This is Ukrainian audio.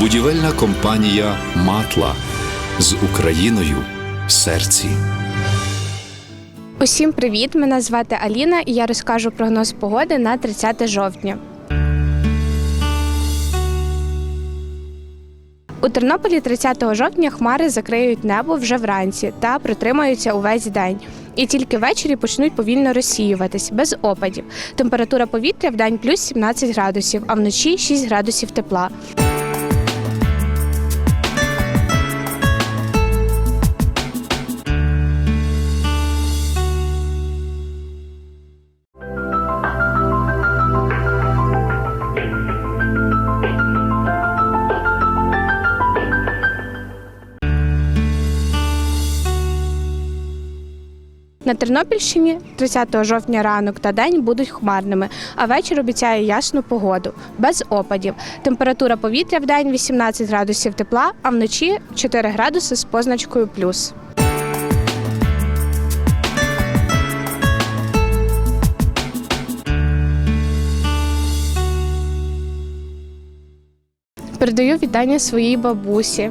Будівельна компанія Матла з Україною в серці. Усім привіт! Мене звати Аліна і я розкажу прогноз погоди на 30 жовтня. У Тернополі 30 жовтня хмари закриють небо вже вранці та протримаються увесь день. І тільки ввечері почнуть повільно розсіюватись без опадів. Температура повітря в день плюс 17 градусів, а вночі 6 градусів тепла. На Тернопільщині 30 жовтня ранок та день будуть хмарними, а вечір обіцяє ясну погоду, без опадів. Температура повітря в день 18 градусів тепла, а вночі 4 градуси з позначкою плюс. Передаю вітання своїй бабусі.